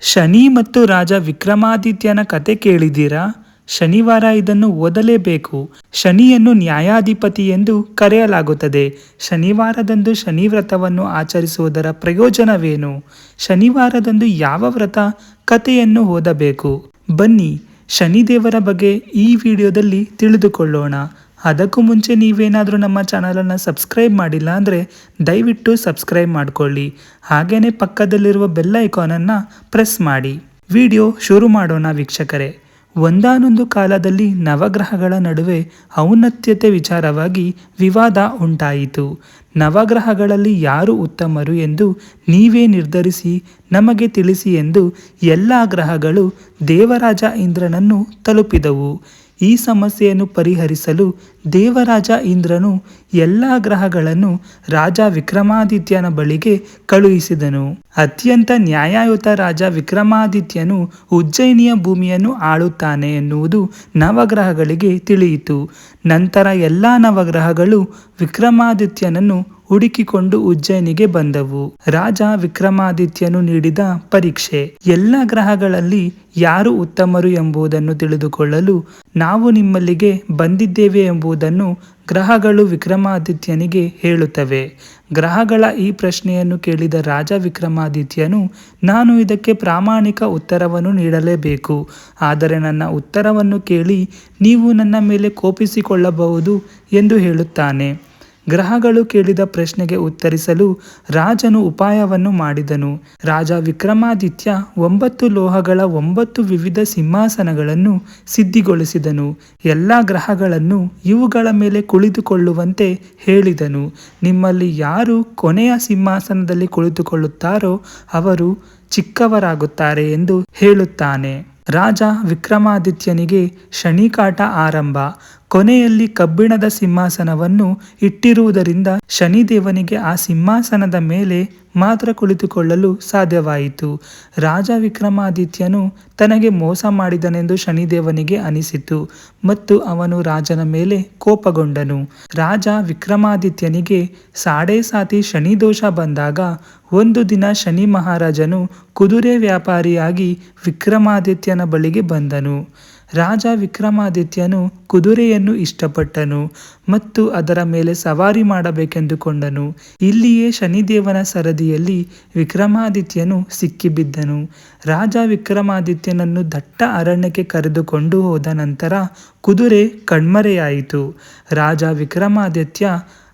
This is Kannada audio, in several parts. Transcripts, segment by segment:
ಶನಿ ಮತ್ತು ರಾಜ ವಿಕ್ರಮಾದಿತ್ಯನ ಕತೆ ಕೇಳಿದ್ದೀರಾ? ಶನಿವಾರ ಇದನ್ನು ಓದಲೇಬೇಕು. ಶನಿಯನ್ನು ನ್ಯಾಯಾಧಿಪತಿ ಎಂದು ಕರೆಯಲಾಗುತ್ತದೆ. ಶನಿವಾರದಂದು ಶನಿ ವ್ರತವನ್ನು ಆಚರಿಸುವುದರ ಪ್ರಯೋಜನವೇನು? ಶನಿವಾರದಂದು ಯಾವ ವ್ರತ? ಕಥೆಯನ್ನು ಓದಬೇಕು. ಬನ್ನಿ, ಶನಿದೇವರ ಬಗ್ಗೆ ಈ ವಿಡಿಯೋದಲ್ಲಿ ತಿಳಿದುಕೊಳ್ಳೋಣ. ಅದಕ್ಕೂ ಮುಂಚೆ ನೀವೇನಾದರೂ ನಮ್ಮ ಚಾನಲನ್ನು ಸಬ್ಸ್ಕ್ರೈಬ್ ಮಾಡಿಲ್ಲ ಅಂದರೆ ದಯವಿಟ್ಟು ಸಬ್ಸ್ಕ್ರೈಬ್ ಮಾಡಿಕೊಳ್ಳಿ. ಹಾಗೆಯೇ ಪಕ್ಕದಲ್ಲಿರುವ ಬೆಲ್ ಐಕಾನನ್ನು ಪ್ರೆಸ್ ಮಾಡಿ. ವಿಡಿಯೋ ಶುರು ಮಾಡೋಣ ವೀಕ್ಷಕರೇ. ಒಂದಾನೊಂದು ಕಾಲದಲ್ಲಿ ನವಗ್ರಹಗಳ ನಡುವೆ ಔನ್ನತ್ಯತೆ ವಿಚಾರವಾಗಿ ವಿವಾದ ಉಂಟಾಯಿತು. ನವಗ್ರಹಗಳಲ್ಲಿ ಯಾರು ಉತ್ತಮರು ಎಂದು ನೀವೇ ನಿರ್ಧರಿಸಿ, ನಮಗೆ ತಿಳಿಸಿ ಎಂದು ಎಲ್ಲ ಗ್ರಹಗಳು ದೇವರಾಜ ಇಂದ್ರನನ್ನು ತಲುಪಿದವು. ಈ ಸಮಸ್ಯೆಯನ್ನು ಪರಿಹರಿಸಲು ದೇವರಾಜ ಇಂದ್ರನು ಎಲ್ಲ ಗ್ರಹಗಳನ್ನು ರಾಜ ವಿಕ್ರಮಾದಿತ್ಯನ ಬಳಿಗೆ ಕಳುಹಿಸಿದನು. ಅತ್ಯಂತ ನ್ಯಾಯಯುತ ರಾಜ ವಿಕ್ರಮಾದಿತ್ಯನು ಉಜ್ಜಯಿನಿಯ ಭೂಮಿಯನ್ನು ಆಳುತ್ತಾನೆ ಎನ್ನುವುದು ನವಗ್ರಹಗಳಿಗೆ ತಿಳಿಯಿತು. ನಂತರ ಎಲ್ಲ ನವಗ್ರಹಗಳು ವಿಕ್ರಮಾದಿತ್ಯನನ್ನು ಹುಡುಕಿಕೊಂಡು ಉಜ್ಜಯಿನಿಗೆ ಬಂದವು. ರಾಜ ವಿಕ್ರಮಾದಿತ್ಯನು ನೀಡಿದ ಪರೀಕ್ಷೆ. ಎಲ್ಲ ಗ್ರಹಗಳಲ್ಲಿ ಯಾರು ಉತ್ತಮರು ಎಂಬುದನ್ನು ತಿಳಿದುಕೊಳ್ಳಲು ನಾವು ನಿಮ್ಮಲ್ಲಿಗೆ ಬಂದಿದ್ದೇವೆ ಎಂಬುದನ್ನು ಗ್ರಹಗಳು ವಿಕ್ರಮಾದಿತ್ಯನಿಗೆ ಹೇಳುತ್ತವೆ. ಗ್ರಹಗಳ ಈ ಪ್ರಶ್ನೆಯನ್ನು ಕೇಳಿದ ರಾಜ ವಿಕ್ರಮಾದಿತ್ಯನು, ನಾನು ಇದಕ್ಕೆ ಪ್ರಾಮಾಣಿಕ ಉತ್ತರವನ್ನು ನೀಡಲೇಬೇಕು. ಆದರೆ ನನ್ನ ಉತ್ತರವನ್ನು ಕೇಳಿ ನೀವು ನನ್ನ ಮೇಲೆ ಕೋಪಿಸಿಕೊಳ್ಳಬಹುದು ಎಂದು ಹೇಳುತ್ತಾನೆ. ಗ್ರಹಗಳು ಕೇಳಿದ ಪ್ರಶ್ನೆಗೆ ಉತ್ತರಿಸಲು ರಾಜನು ಉಪಾಯವನ್ನು ಮಾಡಿದನು. ರಾಜ ವಿಕ್ರಮಾದಿತ್ಯ ಒಂಬತ್ತು ಲೋಹಗಳ ಒಂಬತ್ತು ವಿವಿಧ ಸಿಂಹಾಸನಗಳನ್ನು ಸಿದ್ಧಿಗೊಳಿಸಿದನು. ಎಲ್ಲ ಗ್ರಹಗಳನ್ನು ಇವುಗಳ ಮೇಲೆ ಕುಳಿತುಕೊಳ್ಳುವಂತೆ ಹೇಳಿದನು. ನಿಮ್ಮಲ್ಲಿ ಯಾರು ಕೊನೆಯ ಸಿಂಹಾಸನದಲ್ಲಿ ಕುಳಿತುಕೊಳ್ಳುತ್ತಾರೋ ಅವರು ಚಿಕ್ಕವರಾಗುತ್ತಾರೆ ಎಂದು ಹೇಳುತ್ತಾನೆ. ರಾಜ ವಿಕ್ರಮಾದಿತ್ಯನಿಗೆ ಶನಿಕಾಟ ಆರಂಭ. ಕೊನೆಯಲ್ಲಿ ಕಬ್ಬಿಣದ ಸಿಂಹಾಸನವನ್ನು ಇಟ್ಟಿರುವುದರಿಂದ ಶನಿದೇವನಿಗೆ ಆ ಸಿಂಹಾಸನದ ಮೇಲೆ ಮಾತ್ರ ಕುಳಿತುಕೊಳ್ಳಲು ಸಾಧ್ಯವಾಯಿತು. ರಾಜ ವಿಕ್ರಮಾದಿತ್ಯನು ತನಗೆ ಮೋಸ ಮಾಡಿದನೆಂದು ಶನಿದೇವನಿಗೆ ಅನಿಸಿತು ಮತ್ತು ಅವನು ರಾಜನ ಮೇಲೆ ಕೋಪಗೊಂಡನು. ರಾಜ ವಿಕ್ರಮಾದಿತ್ಯನಿಗೆ, ಸಾಡೆ ಸಾತಿ ಶನಿದೋಷ ಬಂದಾಗ ಒಂದು ದಿನ ಶನಿ ಮಹಾರಾಜನು ಕುದುರೆ ವ್ಯಾಪಾರಿಯಾಗಿ ವಿಕ್ರಮಾದಿತ್ಯನ ಬಳಿಗೆ ಬಂದನು. ರಾಜ ವಿಕ್ರಮಾದಿತ್ಯನು ಕುದುರೆಯನ್ನು ಇಷ್ಟಪಟ್ಟನು ಮತ್ತು ಅದರ ಮೇಲೆ ಸವಾರಿ ಮಾಡಬೇಕೆಂದುಕೊಂಡನು. ಇಲ್ಲಿಯೇ ಶನಿದೇವನ ಸರದಿಯಲ್ಲಿ ವಿಕ್ರಮಾದಿತ್ಯನು ಸಿಕ್ಕಿಬಿದ್ದನು. ರಾಜ ವಿಕ್ರಮಾದಿತ್ಯನನ್ನು ದಟ್ಟ ಅರಣ್ಯಕ್ಕೆ ಕರೆದುಕೊಂಡು ಹೋದ ನಂತರ ಕುದುರೆ ಕಣ್ಮರೆಯಾಯಿತು. ರಾಜ ವಿಕ್ರಮಾದಿತ್ಯ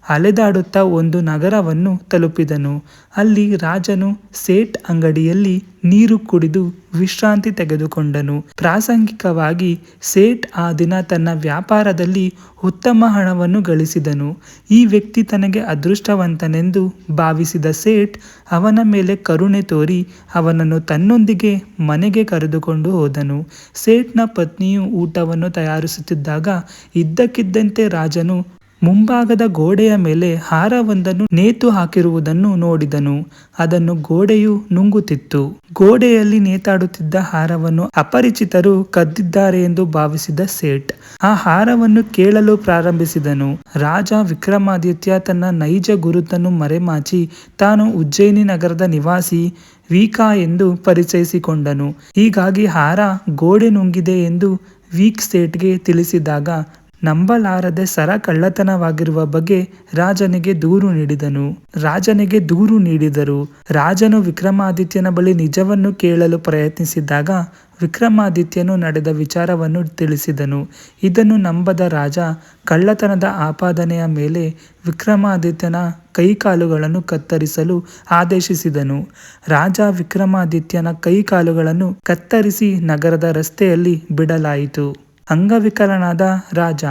ಅಲೆದಾಡುತ್ತಾ ಒಂದು ನಗರವನ್ನು ತಲುಪಿದನು. ಅಲ್ಲಿ ರಾಜನು ಸೇಟ್ ಅಂಗಡಿಯಲ್ಲಿ ನೀರು ಕುಡಿದು ವಿಶ್ರಾಂತಿ ತೆಗೆದುಕೊಂಡನು. ಪ್ರಾಸಂಗಿಕವಾಗಿ ಸೇಟ್ ಆ ದಿನ ತನ್ನ ವ್ಯಾಪಾರದಲ್ಲಿ ಉತ್ತಮ ಹಣವನ್ನು ಗಳಿಸಿದನು. ಈ ವ್ಯಕ್ತಿ ತನಗೆ ಅದೃಷ್ಟವಂತನೆಂದು ಭಾವಿಸಿದ ಸೇಟ್ ಅವನ ಮೇಲೆ ಕರುಣೆ ತೋರಿ ಅವನನ್ನು ತನ್ನೊಂದಿಗೆ ಮನೆಗೆ ಕರೆದುಕೊಂಡು ಹೋದನು. ಸೇಟ್ನ ಪತ್ನಿಯು ಊಟವನ್ನು ತಯಾರಿಸುತ್ತಿದ್ದಾಗ ಇದ್ದಕ್ಕಿದ್ದಂತೆ ರಾಜನು ಮುಂಭಾಗದ ಗೋಡೆಯ ಮೇಲೆ ಹಾರವೊಂದನ್ನು ನೇತು ಹಾಕಿರುವುದನ್ನು ನೋಡಿದನು. ಅದನ್ನು ಗೋಡೆಯು ನುಂಗುತ್ತಿತ್ತು. ಗೋಡೆಯಲ್ಲಿ ನೇತಾಡುತ್ತಿದ್ದ ಹಾರವನ್ನು ಅಪರಿಚಿತರು ಕದ್ದಿದ್ದಾರೆ ಎಂದು ಭಾವಿಸಿದ ಸೇಠ್ ಆ ಹಾರವನ್ನು ಕೇಳಲು ಪ್ರಾರಂಭಿಸಿದನು. ರಾಜ ವಿಕ್ರಮಾದಿತ್ಯ ತನ್ನ ನೈಜ ಗುರುತನ್ನು ಮರೆಮಾಚಿ ತಾನು ಉಜ್ಜಯಿನಿ ನಗರದ ನಿವಾಸಿ ವೀಕಾ ಎಂದು ಪರಿಚಯಿಸಿಕೊಂಡನು. ಹೀಗಾಗಿ ಹಾರ ಗೋಡೆ ನುಂಗಿದೆ ಎಂದು ವೀಕ್ ಸೇಟ್ಗೆ ತಿಳಿಸಿದಾಗ ನಂಬಲಾರದೆ ಸರ ಕಳ್ಳತನವಾಗಿರುವ ಬಗ್ಗೆ ರಾಜನಿಗೆ ದೂರು ನೀಡಿದನು. ರಾಜನಿಗೆ ದೂರು ನೀಡಿದರು ರಾಜನು ವಿಕ್ರಮಾದಿತ್ಯನ ಬಳಿ ನಿಜವನ್ನು ಕೇಳಲು ಪ್ರಯತ್ನಿಸಿದಾಗ ವಿಕ್ರಮಾದಿತ್ಯನು ನಡೆದ ವಿಚಾರವನ್ನು ತಿಳಿಸಿದನು. ಇದನ್ನು ನಂಬದ ರಾಜ ಕಳ್ಳತನದ ಆಪಾದನೆಯ ಮೇಲೆ ವಿಕ್ರಮಾದಿತ್ಯನ ಕೈಕಾಲುಗಳನ್ನು ಕತ್ತರಿಸಲು ಆದೇಶಿಸಿದನು. ರಾಜ ವಿಕ್ರಮಾದಿತ್ಯನ ಕೈಕಾಲುಗಳನ್ನು ಕತ್ತರಿಸಿ ನಗರದ ರಸ್ತೆಯಲ್ಲಿ ಬಿಡಲಾಯಿತು. ಅಂಗವಿಕಲನಾದ ರಾಜ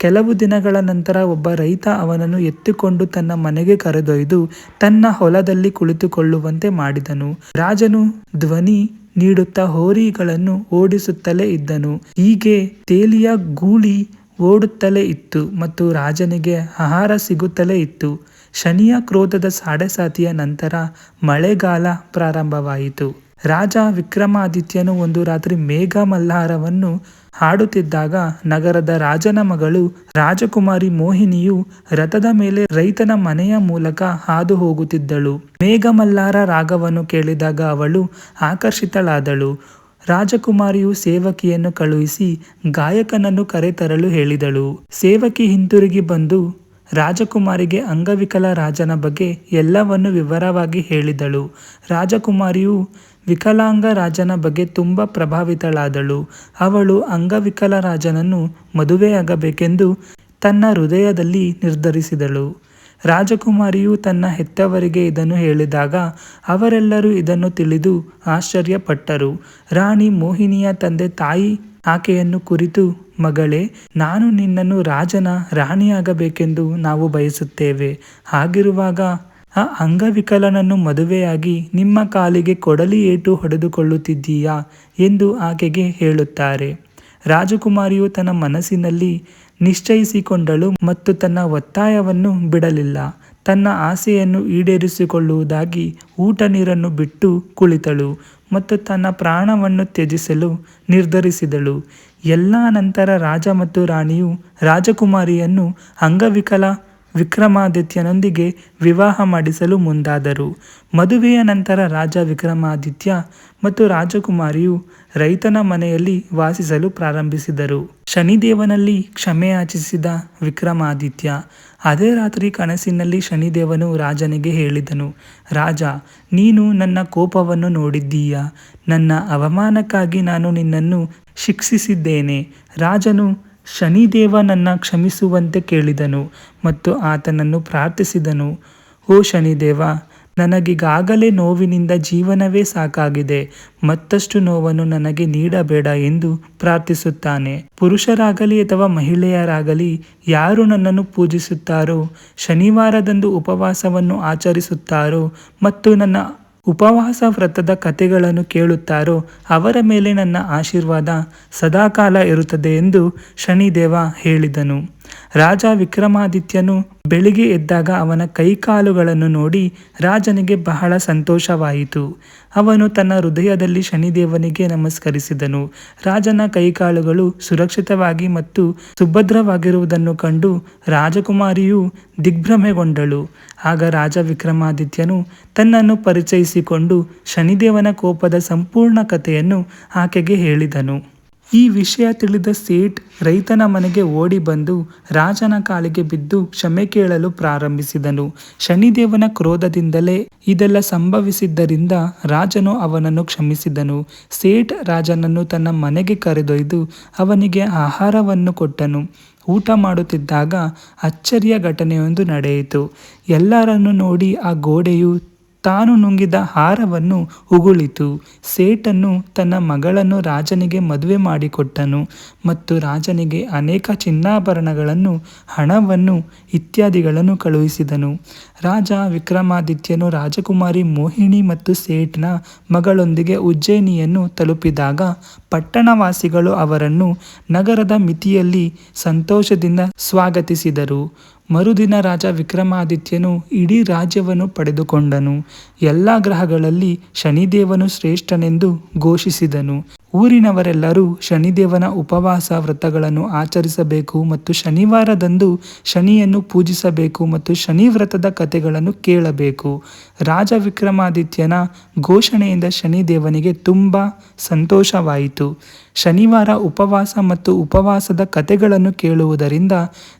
ಕೆಲವು ದಿನಗಳ ನಂತರ ಒಬ್ಬ ರೈತ ಅವನನ್ನು ಎತ್ತಿಕೊಂಡು ತನ್ನ ಮನೆಗೆ ಕರೆದೊಯ್ದು ತನ್ನ ಹೊಲದಲ್ಲಿ ಕುಳಿತುಕೊಳ್ಳುವಂತೆ ಮಾಡಿದನು. ರಾಜನು ಧ್ವನಿ ನೀಡುತ್ತಾ ಹೋರಿಗಳನ್ನು ಓಡಿಸುತ್ತಲೇ ಇದ್ದನು. ಹೀಗೆ ತೇಲಿಯ ಗೂಳಿ ಓಡುತ್ತಲೇ ಇತ್ತು ಮತ್ತು ರಾಜನಿಗೆ ಆಹಾರ ಸಿಗುತ್ತಲೇ ಇತ್ತು. ಶನಿಯ ಕ್ರೋಧದ ಸಾಡೆಸಾತಿಯ ನಂತರ ಮಳೆಗಾಲ ಪ್ರಾರಂಭವಾಯಿತು. ರಾಜ ವಿಕ್ರಮಾದಿತ್ಯನು ಒಂದು ರಾತ್ರಿ ಮೇಘ ಮಲ್ಹಾರವನ್ನು ಹಾಡುತ್ತಿದ್ದಾಗ ನಗರದ ರಾಜನ ಮಗಳು ರಾಜಕುಮಾರಿ ಮೋಹಿನಿಯು ರಥದ ಮೇಲೆ ರೈತನ ಮನೆಯ ಮೂಲಕ ಹಾದು ಹೋಗುತ್ತಿದ್ದಳು. ಮೇಘಮಲ್ಲಾರ ರಾಗವನ್ನು ಕೇಳಿದಾಗ ಅವಳು ಆಕರ್ಷಿತಳಾದಳು. ರಾಜಕುಮಾರಿಯು ಸೇವಕಿಯನ್ನು ಕಳುಹಿಸಿ ಗಾಯಕನನ್ನು ಕರೆತರಲು ಹೇಳಿದಳು. ಸೇವಕಿ ಹಿಂತಿರುಗಿ ಬಂದು ರಾಜಕುಮಾರಿಗೆ ಅಂಗವಿಕಲ ರಾಜನ ಬಗ್ಗೆ ಎಲ್ಲವನ್ನು ವಿವರವಾಗಿ ಹೇಳಿದಳು. ರಾಜಕುಮಾರಿಯು ವಿಕಲಾಂಗ ರಾಜನ ಬಗ್ಗೆ ತುಂಬ ಪ್ರಭಾವಿತಳಾದಳು. ಅವಳು ಅಂಗವಿಕಲ ರಾಜನನ್ನು ಮದುವೆಯಾಗಬೇಕೆಂದು ತನ್ನ ಹೃದಯದಲ್ಲಿ ನಿರ್ಧರಿಸಿದಳು. ರಾಜಕುಮಾರಿಯು ತನ್ನ ಹೆತ್ತವರಿಗೆ ಇದನ್ನು ಹೇಳಿದಾಗ ಅವರೆಲ್ಲರೂ ಇದನ್ನು ತಿಳಿದು ಆಶ್ಚರ್ಯಪಟ್ಟರು. ರಾಣಿ ಮೋಹಿನಿಯ ತಂದೆ ತಾಯಿ ಆಕೆಯನ್ನು ಕುರಿತು, ಮಗಳೇ, ನಾನು ನಿನ್ನನ್ನು ರಾಜನ ರಾಣಿಯಾಗಬೇಕೆಂದು ನಾವು ಬಯಸುತ್ತೇವೆ. ಹಾಗಿರುವಾಗ ಆ ಅಂಗವಿಕಲನನ್ನು ಮದುವೆಯಾಗಿ ನಿಮ್ಮ ಕಾಲಿಗೆ ಕೊಡಲಿ ಏಟು ಹೊಡೆದುಕೊಳ್ಳುತ್ತಿದ್ದೀಯಾ ಎಂದು ಆಕೆಗೆ ಹೇಳುತ್ತಾರೆ. ರಾಜಕುಮಾರಿಯು ತನ್ನ ಮನಸ್ಸಿನಲ್ಲಿ ನಿಶ್ಚಯಿಸಿಕೊಂಡಳು ಮತ್ತು ತನ್ನ ಒತ್ತಾಯವನ್ನು ಬಿಡಲಿಲ್ಲ. ತನ್ನ ಆಸೆಯನ್ನು ಈಡೇರಿಸಿಕೊಳ್ಳುವುದಾಗಿ ಊಟ ನೀರನ್ನು ಬಿಟ್ಟು ಕುಳಿತಳು ಮತ್ತು ತನ್ನ ಪ್ರಾಣವನ್ನು ತ್ಯಜಿಸಲು ನಿರ್ಧರಿಸಿದಳು. ಎಲ್ಲ ನಂತರ ರಾಜ ಮತ್ತು ರಾಣಿಯು ರಾಜಕುಮಾರಿಯನ್ನು ಅಂಗವಿಕಲ ವಿಕ್ರಮಾದಿತ್ಯನೊಂದಿಗೆ ವಿವಾಹ ಮಾಡಿಸಲು ಮುಂದಾದರು. ಮದುವೆಯ ನಂತರ ರಾಜ ವಿಕ್ರಮಾದಿತ್ಯ ಮತ್ತು ರಾಜಕುಮಾರಿಯು ರೈತನ ಮನೆಯಲ್ಲಿ ವಾಸಿಸಲು ಪ್ರಾರಂಭಿಸಿದರು. ಶನಿದೇವನಲ್ಲಿ ಕ್ಷಮೆ ಯಾಚಿಸಿದ ವಿಕ್ರಮಾದಿತ್ಯ. ಅದೇ ರಾತ್ರಿ ಕನಸಿನಲ್ಲಿ ಶನಿದೇವನು ರಾಜನಿಗೆ ಹೇಳಿದನು, ರಾಜ, ನೀನು ನನ್ನ ಕೋಪವನ್ನು ನೋಡಿದ್ದೀಯಾ. ನನ್ನ ಅವಮಾನಕ್ಕಾಗಿ ನಾನು ನಿನ್ನನ್ನು ಶಿಕ್ಷಿಸಿದ್ದೇನೆ. ರಾಜನು ಶನಿದೇವನನ್ನ ಕ್ಷಮಿಸುವಂತೆ ಕೇಳಿದನು ಮತ್ತು ಆತನನ್ನು ಪ್ರಾರ್ಥಿಸಿದನು. ಓ ಶನಿದೇವ, ನನಗೀಗಾಗಲೇ ನೋವಿನಿಂದ ಜೀವನವೇ ಸಾಕಾಗಿದೆ. ಮತ್ತಷ್ಟು ನೋವನ್ನು ನನಗೆ ನೀಡಬೇಡ ಎಂದು ಪ್ರಾರ್ಥಿಸುತ್ತಾನೆ. ಪುರುಷರಾಗಲಿ ಅಥವಾ ಮಹಿಳೆಯರಾಗಲಿ, ಯಾರು ನನ್ನನ್ನು ಪೂಜಿಸುತ್ತಾರೋ, ಶನಿವಾರದಂದು ಉಪವಾಸವನ್ನು ಆಚರಿಸುತ್ತಾರೋ ಮತ್ತು ನನ್ನ ಉಪವಾಸ ವ್ರತದ ಕಥೆಗಳನ್ನು ಕೇಳುತ್ತಾರೋ ಅವರ ಮೇಲೆ ನನ್ನ ಆಶೀರ್ವಾದ ಸದಾಕಾಲ ಇರುತ್ತದೆ ಎಂದು ಶನಿದೇವ ಹೇಳಿದನು. ರಾಜ ವಿಕ್ರಮಾದಿತ್ಯನು ಬೆಳಿಗ್ಗೆ ಎದ್ದಾಗ ಅವನ ಕೈಕಾಲುಗಳನ್ನು ನೋಡಿ ರಾಜನಿಗೆ ಬಹಳ ಸಂತೋಷವಾಯಿತು. ಅವನು ತನ್ನ ಹೃದಯದಲ್ಲಿ ಶನಿದೇವನಿಗೆ ನಮಸ್ಕರಿಸಿದನು. ರಾಜನ ಕೈಕಾಲುಗಳು ಸುರಕ್ಷಿತವಾಗಿ ಮತ್ತು ಸುಭದ್ರವಾಗಿರುವುದನ್ನು ಕಂಡು ರಾಜಕುಮಾರಿಯು ದಿಗ್ಭ್ರಮೆಗೊಂಡಳು. ಆಗ ರಾಜ ವಿಕ್ರಮಾದಿತ್ಯನು ತನ್ನನ್ನು ಪರಿಚಯಿಸಿಕೊಂಡು ಶನಿದೇವನ ಕೋಪದ ಸಂಪೂರ್ಣ ಕಥೆಯನ್ನು ಆಕೆಗೆ ಹೇಳಿದನು. ಈ ವಿಷಯ ತಿಳಿದ ಸೇಠ್ ರೈತನ ಮನೆಗೆ ಓಡಿ ಬಂದು ರಾಜನ ಕಾಲಿಗೆ ಬಿದ್ದು ಕ್ಷಮೆ ಕೇಳಲು ಪ್ರಾರಂಭಿಸಿದನು. ಶನಿದೇವನ ಕ್ರೋಧದಿಂದಲೇ ಇದೆಲ್ಲ ಸಂಭವಿಸಿದ್ದರಿಂದ ರಾಜನು ಅವನನ್ನು ಕ್ಷಮಿಸಿದನು. ಸೇಠ್ ರಾಜನನ್ನು ತನ್ನ ಮನೆಗೆ ಕರೆದೊಯ್ದು ಅವನಿಗೆ ಆಹಾರವನ್ನು ಕೊಟ್ಟನು. ಊಟ ಮಾಡುತ್ತಿದ್ದಾಗ ಅಚ್ಚರಿಯ ಘಟನೆಯೊಂದು ನಡೆಯಿತು. ಎಲ್ಲರನ್ನು ನೋಡಿ ಆ ಗೋಡೆಯು ತಾನು ನುಂಗಿದ ಹಾರವನ್ನು ಉಗುಳಿತು. ಸೇಟನ್ನು ತನ್ನ ಮಗಳನ್ನು ರಾಜನಿಗೆ ಮದುವೆ ಮಾಡಿಕೊಟ್ಟನು ಮತ್ತು ರಾಜನಿಗೆ ಅನೇಕ ಚಿನ್ನಾಭರಣಗಳನ್ನು, ಹಣವನ್ನು ಇತ್ಯಾದಿಗಳನ್ನು ಕಳುಹಿಸಿದನು. ರಾಜ ವಿಕ್ರಮಾದಿತ್ಯನು ರಾಜಕುಮಾರಿ ಮೋಹಿಣಿ ಮತ್ತು ಸೇಠ್ನ ಮಗಳೊಂದಿಗೆ ಉಜ್ಜಯಿನಿಯನ್ನು ತಲುಪಿದಾಗ ಪಟ್ಟಣವಾಸಿಗಳು ಅವರನ್ನು ನಗರದ ಮಿತಿಯಲ್ಲಿ ಸಂತೋಷದಿಂದ ಸ್ವಾಗತಿಸಿದರು. ಮರುದಿನ ರಾಜ ವಿಕ್ರಮಾದಿತ್ಯನು ಇಡೀ ರಾಜ್ಯವನ್ನು ಪಡೆದುಕೊಂಡನು. ಎಲ್ಲ ಗ್ರಹಗಳಲ್ಲಿ ಶನಿದೇವನು ಶ್ರೇಷ್ಠನೆಂದು ಘೋಷಿಸಿದನು. ಊರಿನವರೆಲ್ಲರೂ ಶನಿದೇವನ ಉಪವಾಸ ವ್ರತಗಳನ್ನು ಆಚರಿಸಬೇಕು ಮತ್ತು ಶನಿವಾರದಂದು ಶನಿಯನ್ನು ಪೂಜಿಸಬೇಕು ಮತ್ತು ಶನಿ ವ್ರತದ ಕಥೆಗಳನ್ನು ಕೇಳಬೇಕು. ರಾಜ ವಿಕ್ರಮಾದಿತ್ಯನ ಘೋಷಣೆಯಿಂದ ಶನಿದೇವನಿಗೆ ತುಂಬ ಸಂತೋಷವಾಯಿತು. ಶನಿವಾರ ಉಪವಾಸ ಮತ್ತು ಉಪವಾಸದ ಕಥೆಗಳನ್ನು ಕೇಳುವುದರಿಂದ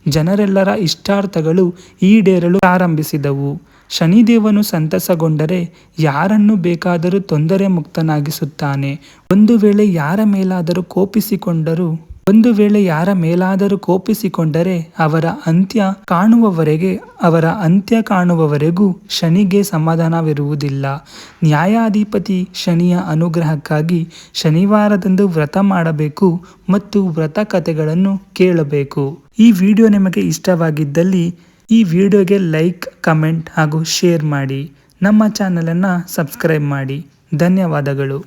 ಜನರೆಲ್ಲರ ಇಷ್ಟಾರ್ಥಗಳು ಈಡೇರಲು ಪ್ರಾರಂಭಿಸಿದವು. ಶನಿದೇವನು ಸಂತಸಗೊಂಡರೆ ಯಾರನ್ನು ಬೇಕಾದರೂ ತೊಂದರೆ ಮುಕ್ತನಾಗಿಸುತ್ತಾನೆ? ಒಂದು ವೇಳೆ ಯಾರ ಮೇಲಾದರೂ ಕೋಪಿಸಿಕೊಂಡರೂ, ಒಂದು ವೇಳೆ ಯಾರ ಮೇಲಾದರೂ ಕೋಪಿಸಿಕೊಂಡರೆ ಅವರ ಅಂತ್ಯ ಕಾಣುವವರೆಗೆ, ಅವರ ಅಂತ್ಯ ಕಾಣುವವರೆಗೂ ಶನಿಗೆ ಸಮಾಧಾನವಿರುವುದಿಲ್ಲ. ನ್ಯಾಯಾಧಿಪತಿ ಶನಿಯ ಅನುಗ್ರಹಕ್ಕಾಗಿ ಶನಿವಾರದಂದು ವ್ರತ ಮಾಡಬೇಕು ಮತ್ತು ವ್ರತ ಕಥೆಗಳನ್ನು ಕೇಳಬೇಕು. ಈ ವಿಡಿಯೋ ನಿಮಗೆ ಇಷ್ಟವಾಗಿದ್ದಲ್ಲಿ ಈ ವಿಡಿಯೋಗೆ ಲೈಕ್ ಕಮೆಂಟ್ ಹಾಗೂ ಶೇರ್ ಮಾಡಿ. ನಮ್ಮ ಚಾನಲನ್ನು ಸಬ್ಸ್ಕ್ರೈಬ್ ಮಾಡಿ. ಧನ್ಯವಾದಗಳು.